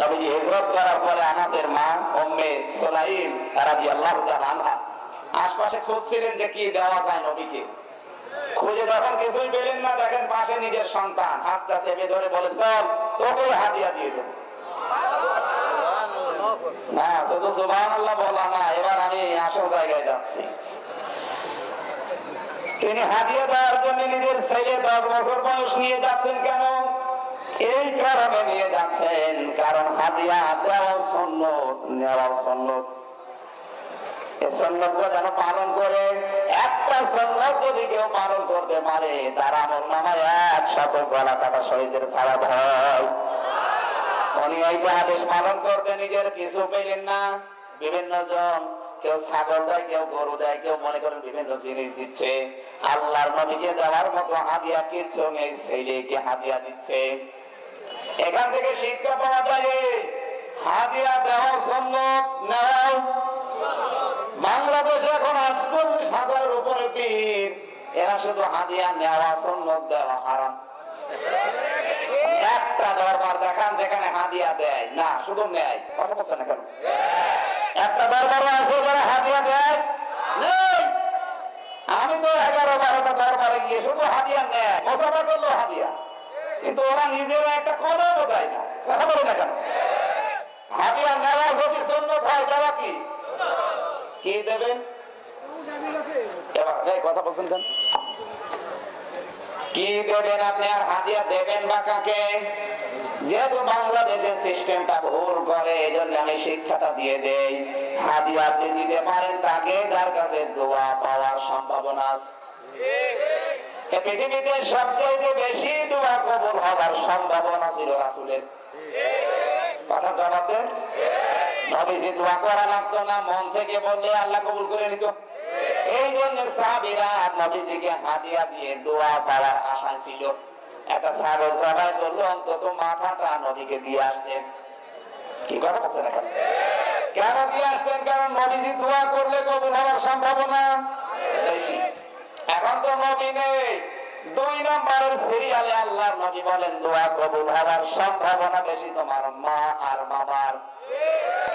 নবীজি হিজরত করার পরে আনাসের মা তাআলা আশপাশে খুঁজছিলেন যে কি দেওয়া যায় নবীকে। খুঁজে যখন কিছুই পেলেন না, দেখেন পাশে নিজের সন্তান হাতটা চেপে ধরে বলে, চল তোকে হাদিয়া দিয়ে না, শুধু বলা না, এবার আমি আসল জায়গায় যাচ্ছি। তিনি হাতিয়া দেওয়ার জন্য নিজের ছেলে দশ বছর বয়স নিয়ে যাচ্ছেন কেন? এই কারণে নিয়ে যাচ্ছেন, কারণ হাদিয়া দেওয়া সন্ন্যত নেওয়া সন্ন্যত বিভিন্ন জন, কেউ ছাগল দেয়, কেউ গরু দেয়, কেউ মনে করেন বিভিন্ন জিনিস দিচ্ছে। আল্লাহর নবীকে দেওয়ার মতো হাদিয়া কিছু নেই, ছেলেকে হাদিয়া দিচ্ছে। এখান থেকে শিক্ষা পাওয়া যায়, হাদিয়া দেওয়া সম্মত নেওয়া বাংলাদেশে এখন আটচল্লিশ হাজারের উপরে বীর এরা শুধু হাদিয়া নেওয়া সন্ন্যত দেওয়া হারাম। একটা দরবার দেখান যেখানে হাদিয়া দেয়। না, শুধু নেয়। কথা বলছে না কেন? একটা দরবার আছে যারা হাদিয়া দেয়? আমি তো এগারো বারোটা দরবারে গিয়ে শুধু হাদিয়া নেয়। মোসাফা করল হাদিয়া। কিন্তু ওরা নিজেরা একটা কদমও দেয় না। কথা বলে না কেন? হাদিয়া নেওয়া যদি সন্ন্যত হয় দেওয়া কি? কি দেবেন? কথা বলছেন কেন? কি দেবেন আপনি আর হাদিয়া দেবেন বা কাকে? যেহেতু বাংলাদেশের সিস্টেমটা ভুল করে এই জন্য আমি শিক্ষাটা দিয়ে দেই। হাদিয়া আপনি দিতে পারেন তাকে, যার কাছে দোয়া পাওয়ার সম্ভাবনা আছে। পৃথিবীতে সবচেয়ে বেশি দোয়া কবুল হওয়ার সম্ভাবনা ছিল রাসুলের। একটা অন্তত দিয়ে কি কেন দিয়ে আসতেন কারণ নবীজি দোয়া করলে কবুল হওয়ার সম্ভাবনা বেশি। এখন তো নবী নেই। দুই নম্বরের সিরিয়ালে নবী বলেন, দোয়া কবুল হওয়ার সম্ভাবনা বেশি তোমার মা আর বাবার।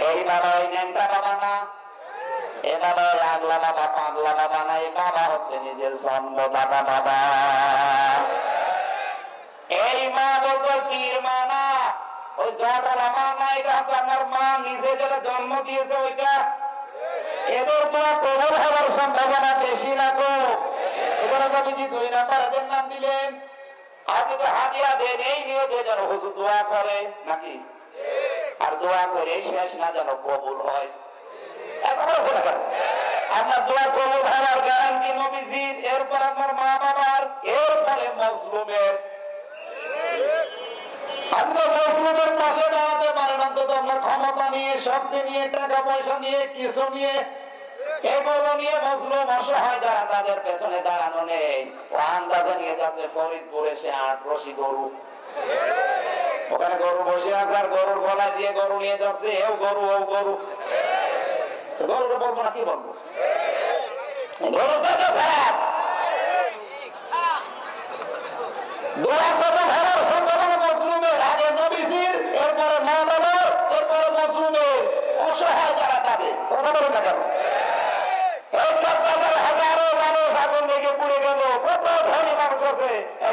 এই বাবা ওই নেনটা বাবা না এ বাবা ওই আগলা বাবা, পাগলা বাবা না, এই বাবা হচ্ছে নিজের জন্মদাতা বাবা এই মা বলতো, পীর মা না মা জন্ম দিয়েছে ওইটা। এদের তো কবর হওয়ার সম্ভাবনা বেশি নবীজি দুই নাম্বার নাম দিলেন। আপনি তো হাদিয়া দেন, এই নিয়তে যেন হুজুর দোয়া করে। নাকি? আর দোয়া করে শেষ না যেন কবুল হয়। দোয়া ক্ষমতা নিয়ে, শক্তি নিয়ে, টাকা পয়সা নিয়ে, কিছু নিয়ে। নিয়ে মজলুম অসহায় যারা তাদের পেছনে দাঁড়ানো নেই। ও এরপরে মা বাবার, এরপরে মজলুমের অসহায় যারা তাদের। কথা বলে না কেন এই চট্টগ্রামের হাজারো মানুষ আগুন লেগে পুড়ে গেল কত ধনী মানুষ আছে এক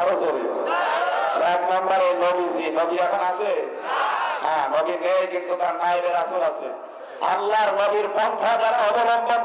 আরও এক নম্বরে নবীজি, নবী এখন আছে? হ্যাঁ নবী নেই, কিন্তু তার নাইবের আসল আছে। আল্লাহর নবীর পন্থা যারা অবলম্বন